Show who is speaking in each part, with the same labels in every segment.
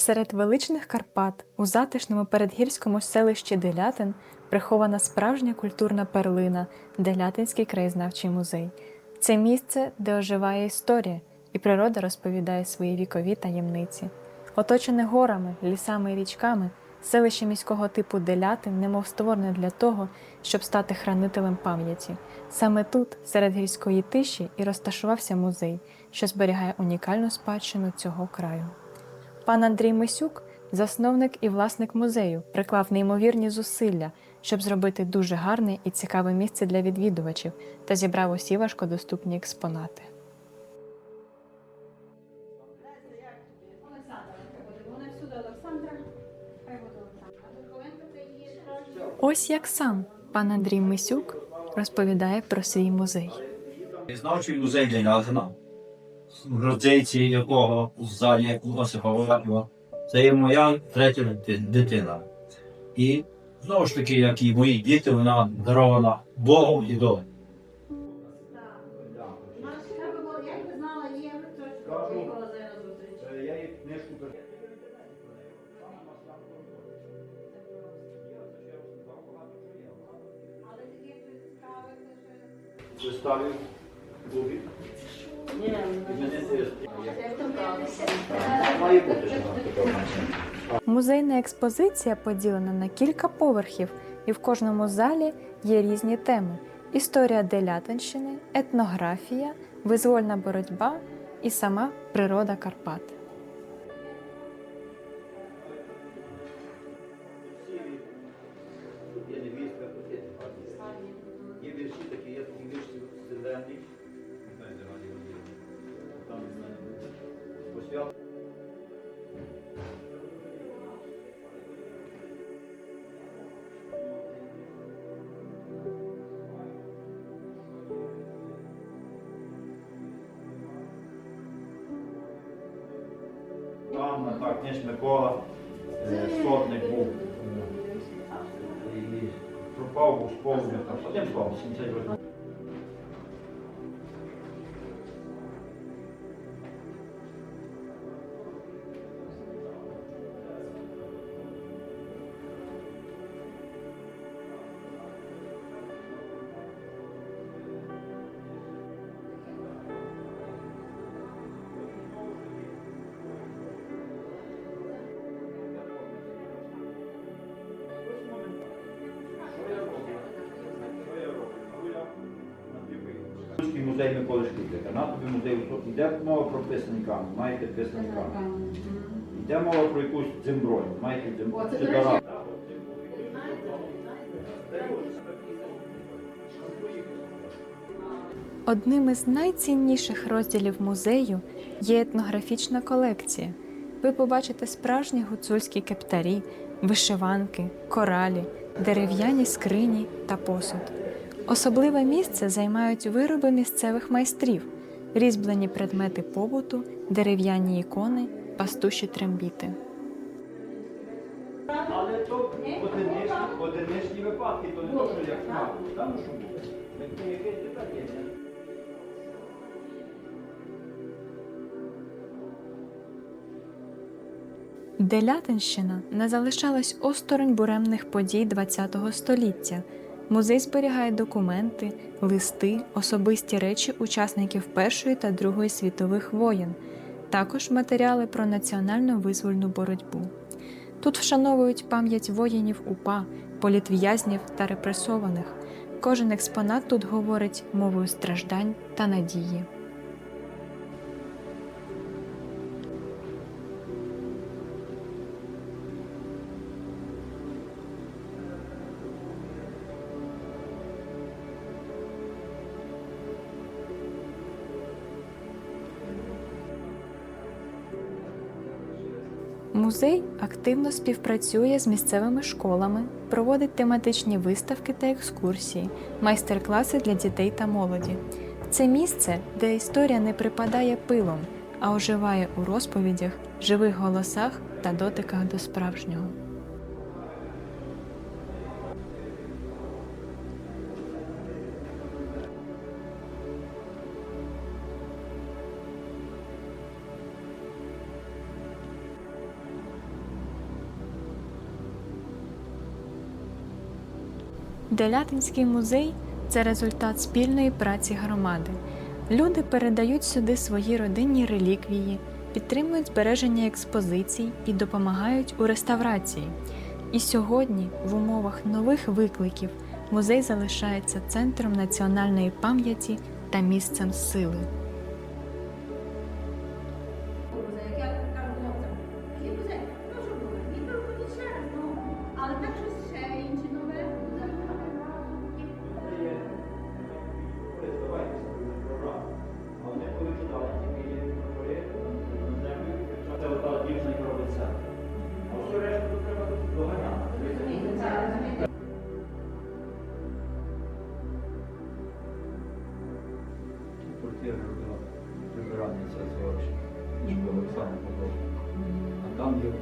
Speaker 1: Серед величних Карпат у затишному передгірському селищі Делятин прихована справжня культурна перлина Делятинський краєзнавчий музей. Це місце, де оживає історія, і природа розповідає свої вікові таємниці. Оточене горами, лісами і річками, селище міського типу Делятин немов створене для того, щоб стати хранителем пам'яті. Саме тут, серед гірської тиші, і розташувався музей, що зберігає унікальну спадщину цього краю. Пан Андрій Мисюк, засновник і власник музею, приклав неймовірні зусилля, щоб зробити дуже гарне і цікаве місце для відвідувачів та зібрав усі важкодоступні експонати. Ось як сам пан Андрій Мисюк розповідає про свій музей.
Speaker 2: Знавчий музей для Язина, в родзинці якого в залі Осипа Воватова. Це є моя третя дитина. І знову ж таки, як і мої діти, вона дарована Богом і
Speaker 3: як що...
Speaker 2: Заставив Бубі.
Speaker 1: Музейна експозиція поділена на кілька поверхів, і в кожному залі є різні теми: історія Делятинщини, етнографія, визвольна боротьба і сама природа Карпат.
Speaker 2: Книж Микола, е, був. е, І пропав у школу. одним словом, 78. Музей Миколи Шкідлика. На тобі музей йде мова про писанками, маєте писанками. Йде мова про якусь земброю, маєте
Speaker 3: О, це,
Speaker 2: земброю.
Speaker 3: до
Speaker 1: Одним із найцінніших розділів музею є етнографічна колекція. Ви побачите справжні гуцульські кептарі, вишиванки, коралі, дерев'яні скрині та посуд. Особливе місце займають вироби місцевих майстрів, різьблені предмети побуту, дерев'яні ікони, пастуші трембіти.
Speaker 2: Але то одиничні, одиничні випадки, то не то, що як мав. Там що буде. Якесь так є.
Speaker 1: Делятинщина не залишалась осторонь буремних подій ХХ століття. Музей зберігає документи, листи, особисті речі учасників Першої та Другої світових воєн, також матеріали про національну визвольну боротьбу. Тут вшановують пам'ять воїнів УПА, політв'язнів та репресованих. Кожен експонат тут говорить мовою страждань та надії. Музей активно співпрацює з місцевими школами, проводить тематичні виставки та екскурсії, майстер-класи для дітей та молоді. Це місце, де історія не припадає пилом, а оживає у розповідях, живих голосах та дотиках до справжнього. Делятинський музей це результат спільної праці громади. Люди передають сюди свої родинні реліквії, підтримують збереження експозицій і допомагають у реставрації. І сьогодні, в умовах нових викликів, музей залишається центром національної пам'яті та місцем сили.
Speaker 2: Квартира прибиральниця з Орші. Школа А там є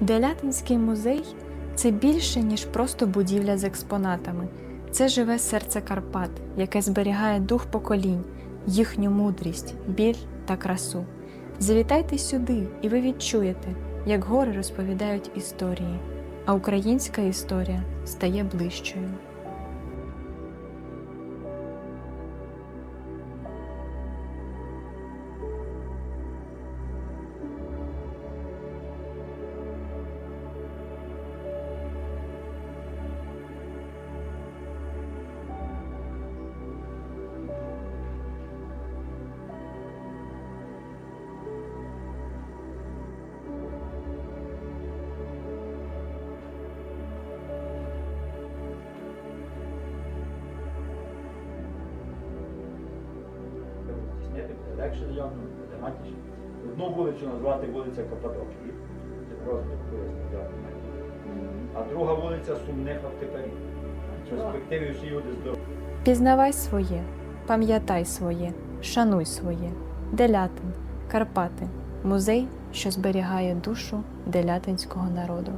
Speaker 1: Делятинський музей це більше, ніж просто будівля з експонатами. Це живе серце Карпат, яке зберігає дух поколінь, їхню мудрість, біль та красу. Завітайте сюди, і ви відчуєте, як гори розповідають історії, а українська історія стає ближчою.
Speaker 2: Легше явно, матніше. Одну вулицю назвати вулиця Каппадокії, це просто пояснити. А друга вулиця Сумних Автопарів. В перспективі всі люди здорові.
Speaker 1: Пізнавай своє, пам'ятай своє, шануй своє. Делятин, Карпати, музей, що зберігає душу делятинського народу.